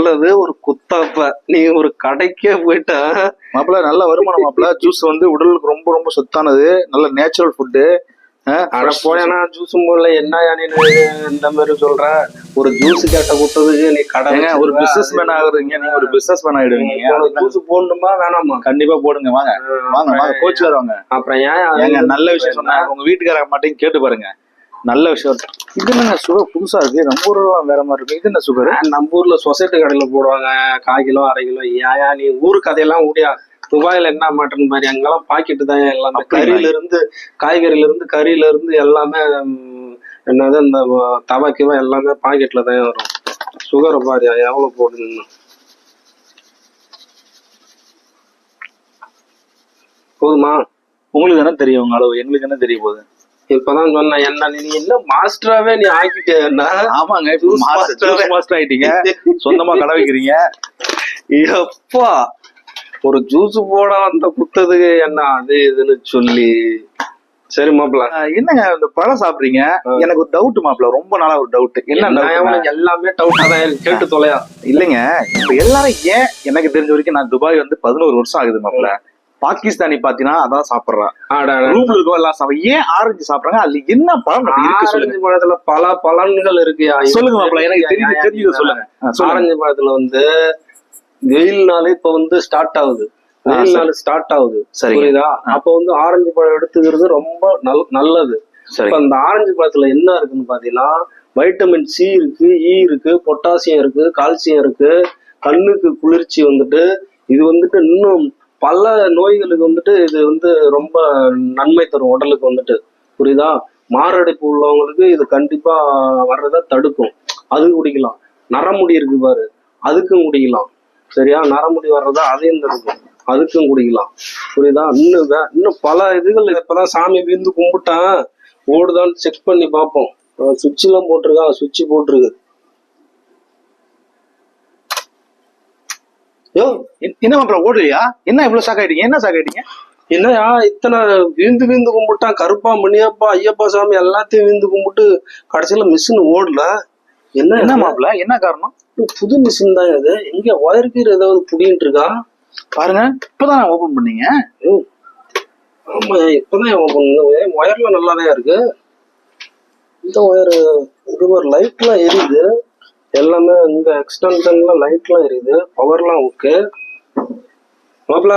உள்ளது ஒரு குத்தாப்ப. நீ ஒரு கடைக்கே போயிட்டா மாப்பிள்ள நல்ல வருமானம் மாப்பிள்ள ஜூஸ் வந்து உடலுக்கு ரொம்ப ரொம்ப சத்தானது. நல்ல நேச்சுரல் ஃபுட்டு அட போயனா ஜூஸும் போடல. என்ன நீ இந்த மாதிரி சொல்ற? ஒரு ஜூஸ் கேட்ட குத்ததுக்கு நீ கடை ஒரு பிசினஸ் மேன் ஆகுறீங்க. நீங்க ஒரு பிசினஸ் மேன் ஆயிடுவீங்க ஜூஸ் போடணுமா வேணாமா? கண்டிப்பா போடுங்க. வாங்க. வாங்க வாங்க. அப்புறம் ஏன் நல்ல விஷயம் சொன்னா உங்க வீட்டுக்கார மாட்டையும் கேட்டு பாருங்க. நல்ல விஷயம். இது என்ன சுகர் புதுசா இருக்கு? நம்ம ஊர்ல வேற மாதிரி இருக்கு. இது என்ன சுகர்? நம்ம ஊர்ல சொசைட்டி கடையில போடுவாங்க. கால் கிலோ அரை கிலோ ஏன் நீ ஊரு கதையெல்லாம் முடியா துபாயில என்ன மாட்டேன் மாதிரி அங்கெல்லாம் பாக்கெட்டு தான் எல்லாமே? கறியில இருந்து காய்கறில இருந்து கறியில இருந்து எல்லாமே என்னது இந்த தவாக்கிவா எல்லாமே பாக்கெட்ல தான் வரும். சுகரை பாரு எவ்வளவு போடுதுன்னு. போதுமா? உங்களுக்கு என்ன தெரியும் உங்க அளவு. எங்களுக்கு என்ன தெரிய போகுது. இப்பதான் சொன்னேன் என்ன நீ என்ன மாஸ்டராவே நீ ஆக்கிட்டேன்னா ஆமாங்க master. மாஸ்டர் ஆயிட்டீங்க. சொந்தமா கடை வைக்கிறீங்க. எப்பா ஒரு ஜூஸ் போட வந்த குத்ததுக்கு என்ன அது இதுன்னு சொல்லி. சரி மாப்பிள. என்னங்க இந்த பழம் சாப்பிடுறீங்க? எனக்கு ஒரு டவுட் மாப்பிள்ள ரொம்ப நாளா ஒரு டவுட் என்ன எல்லாமே தான் இருக்கு. கேட்டு தொலையா. இல்லைங்க இப்ப எல்லாரும் ஏன் எனக்கு தெரிஞ்ச வரைக்கும் நான் துபாய் வந்து பதினோரு வருஷம் ஆகுது மாப்பிள்ள பாகிஸ்தானி பாத்தீங்கன்னா அதான் சாப்பிடுறான் ஆடா ரூம்ல இருக்கோம் எல்லாம் சாப்பிட ஏன் ஆரஞ்சு சாப்பிடுறாங்க? அதுல என்ன பழம்? இருக்கு ஆரஞ்சு பழத்துல பல பலன்கள் இருக்கு சொல்லுங்க மாப்பிள்ள எனக்கு தெரிஞ்சு தெரிஞ்சது சொல்லுங்க. ஆரஞ்சு பழத்துல வந்து வெயில் நாள் இப்ப வந்து ஸ்டார்ட் ஆகுது. வெயில் நாள் ஸ்டார்ட் ஆகுது. புரியுதா? அப்ப வந்து ஆரஞ்சு பழம் எடுத்துக்கிறது ரொம்ப நல் நல்லது. இப்ப அந்த ஆரஞ்சு பழத்துல என்ன இருக்குன்னு பாத்தீங்கன்னா வைட்டமின் சி இருக்கு இ இருக்கு பொட்டாசியம் இருக்கு கால்சியம் இருக்கு கண்ணுக்கு குளிர்ச்சி வந்துட்டு இது வந்துட்டு இன்னும் பல நோய்களுக்கு வந்துட்டு இது வந்து ரொம்ப நன்மை தரும் உடலுக்கு வந்துட்டு. புரியுதா? மாரடைப்பு உள்ளவங்களுக்கு இது கண்டிப்பா வர்றதை தடுக்கும். அது குடிக்கலாம். நரமுடி இருக்கு பாரு. அதுக்கும் குடிக்கலாம். சரியா? நரமுடி வர்றதா அதையும் தடுக்கும். அதுக்கும் குடிக்கலாம். புரியுதா? இன்னும் வே- இன்னும் பல இதுகள் இப்பதான் சாமி விழுந்து கும்பிட்டா ஓடுதான்னு செக் பண்ணி பார்ப்போம். சுவிட்ச் எல்லாம் போட்டிருக்கான். சுவிட்ச் போட்டிருக்கு. யோ என்ன மாப்பிள்ள ஓடுறியா என்ன இவ்வளவு ஷாக் ஆயிட்டீங்க என்ன ஷாக் ஆயிட்டீங்க என்னயா இத்தனை விந்து விந்து கும்பிட்டான். கருப்பா மணியப்பா ஐயப்பா சாமி எல்லாத்தையும் விந்து கும்பிட்டு கடைசியில மிஷின் ஓடல. என்ன என்ன மாப்பிள்ள என்ன காரணம்? புது மிஷின் தான் இது? எங்க ஒயருக்கு ஏதாவது புடிங்கிட்டு இருக்கா? பாருங்க இப்பதான் ஓபன் பண்ணீங்க. ஆமா இப்பதான் open பண்ணேன். ஒயர்ல நல்லாதான் இருக்கு? இந்த ஒயர் இது ஒரு லைட்லாம் எரியுது. எல்லாமே இந்த எக்ஸ்டென்ஷன்ல லைட்லாம் எரியுது பவர்லாம் ஓகே மாப்பிள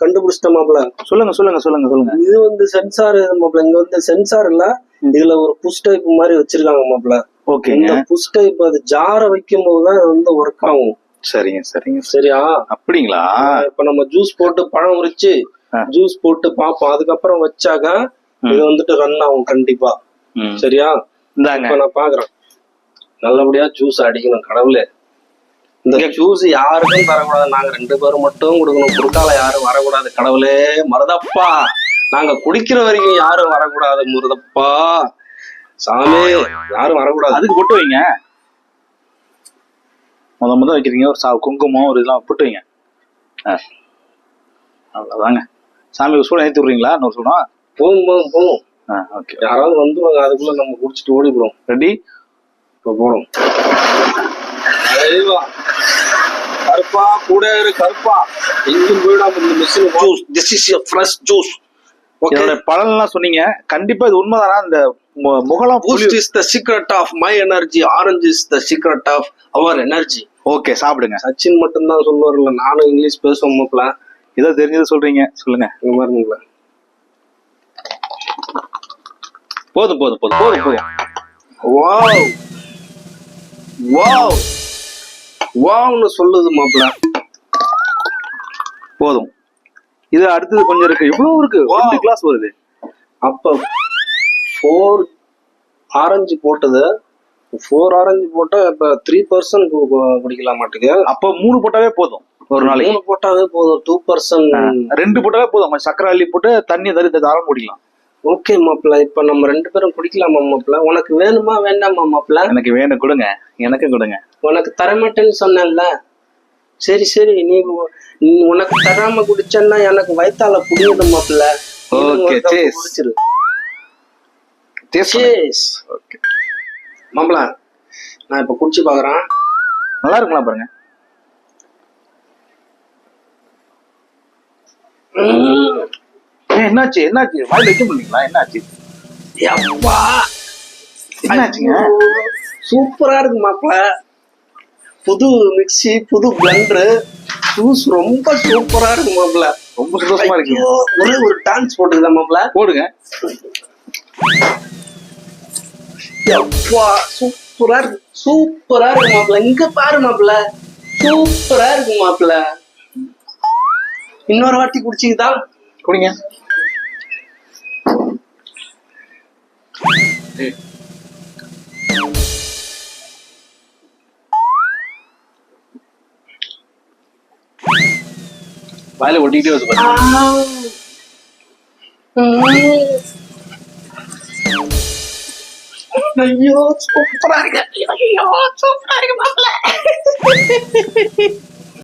கண்டுபிடிச்சிட்டேன் மாப்பிள? சொல்லுங்க சொல்லுங்க சொல்லுங்க சொல்லுங்க. இது வந்து சென்சார் மாப்பிள. இங்க வந்து சென்சார் இல்ல. இதுல ஒரு புஷ் டைப் மாதிரி வச்சிருக்காங்க மாப்பிள. ஓகேங்க இந்த புஷ் டைப் அது ஜார வைக்கும் போதுதான் இது வந்து ஒர்க் ஆகும். சரிங்க சரிங்க. சரியா? அப்படிங்களா? இப்ப நம்ம ஜூஸ் போட்டு பழம் உரிச்சு. ஜூஸ் போட்டு பார்ப்போம். அதுக்கப்புறம் வச்சாக்க இது வந்துட்டு ரன் ஆகும் கண்டிப்பா. சரியா? நான் பாக்குறேன் நல்லபடியா ஜூஸ் அடிக்கணும் கடவுளே. இந்த ஜூஸ் யாருக்கும் தரக்கூடாது. நாங்க ரெண்டு பேரும் மட்டும் கொடுக்கணும். குறுக்கால யாரும் வரக்கூடாது கடவுளே. மருதப்பா. நாங்க குடிக்கிற வரைக்கும் யாரும் வரக்கூடாது முருதப்பா. சாமி யாரும் வரக்கூடாது. அதுக்கு பொட்டு வைங்க. முத முத வைக்கிறீங்க ஒரு சா குங்குமம் ஒரு இதெல்லாம் பொட்டு வைங்க. ஆ. அவ்வளவுதாங்க. சாமி ஒரு சூடம் ஏற்றி விட்றீங்களா? இன்னொரு சூடம் போகும் போகும் போகும் ஆ ஓகே. யாராவது வந்துருவாங்க அதுக்குள்ள நம்ம குடிச்சிட்டு ஓடிடுவோம் ரெடி? இப்ப போடும். கருப்பா கூட இரு கருப்பா. எங்கேயும் போயிடாம இந்த machine juice this is fresh juice என்னோட பலன்லாம் சொன்னீங்க. கண்டிப்பா இது உண்மைதானா? இந்த முகலாம் Boost is the secret of my energy orange is the secret of our energy okay சாப்பிடுங்க. சச்சின் மட்டும்தான் சொல்லுவார்ல நானும் இங்கிலீஷ் பேசுவோம் மாப்பிள. ஏதோ தெரிஞ்சது சொல்றீங்க. சொல்லுங்க. இங்க பாருங்களா போதும் போதும் போதும். போதும் போதும். வாவ் வாவ் வாவ்னு சொல்லுது மாப்பிள. போதும். இது அடுத்தது கொஞ்சம் இருக்கு. எவ்வளவு இருக்கு. ரெண்டு கிளாஸ் வருது. அப்ப ஃபோர் ஆரஞ்சு போட்டது. ஃபோர் ஆரஞ்சு போட்டா இப்ப த்ரீ பர்சன்ட் குடிக்கலாம் மாட்டுக்கு. அப்ப மூணு போட்டாவே போதும் ஒரு நாளைக்கு. மூணு போட்டாவே போதும். டூ பர்சன்ட் ரெண்டு போட்டாவே போதும். சக்கரை அள்ளி போட்டு தண்ணி தரி தாராளம் குடிக்கலாம். ஓகே மாப்பிள்ள இப்ப நம்ம ரெண்டு பேரும் குடிக்கலாமா மாப்பிள்ள உனக்கு வேணுமா வேண்டாமா மாப்பிள்ள எனக்கு வேணும் கொடுங்க. எனக்கு கொடுங்க. உனக்கு தரமாட்டேன்னு சொன்னேன்ல. சரி சரி. நீ உனக்கு தராம குடிச்சேன்னா எனக்கு வயித்தால புடியணும் மாப்பிள்ள ஓகே குடிச்சிரு. ஓகே மாப்பிள்ள நான் இப்ப குடிச்சு பாக்குறேன். நல்லா இருக்குங்களா பாருங்க. ம் என்னாச்சு? என்னாச்சு? வாயில வைக்க முடியலீங்களா என்னாச்சு? எப்பா என்னாச்சுங்க? சூப்பரா இருக்கு மாப்பிள. புது மிக்ஸி புது பிளண்டரு ஜூஸ் ரொம்ப சூப்பரா இருக்கு மாப்பிள. ரொம்ப சந்தோஷமா இருக்கீங்க ஐயோ, ஒரே ஒரு டான்ஸ் போட்டுக்குதா மாப்பிள? போடுங்க. எப்பா சூப்பரா இருக்கு. சூப்பரா இருக்கு மாப்பிள. இங்க பாரு மாப்பிள. சூப்பரா இருக்கு மாப்பிள. இன்னொரு வாட்டி குடிச்சிக்கிதா? குடிங்க ஏய். வாயில ஒட்டிக்கிட்டே வச்சு பாருங்க ஐயோ சூப்பரா இருக்கு. ஐயோ சூப்பரா இருக்கு மாப்பிள்ள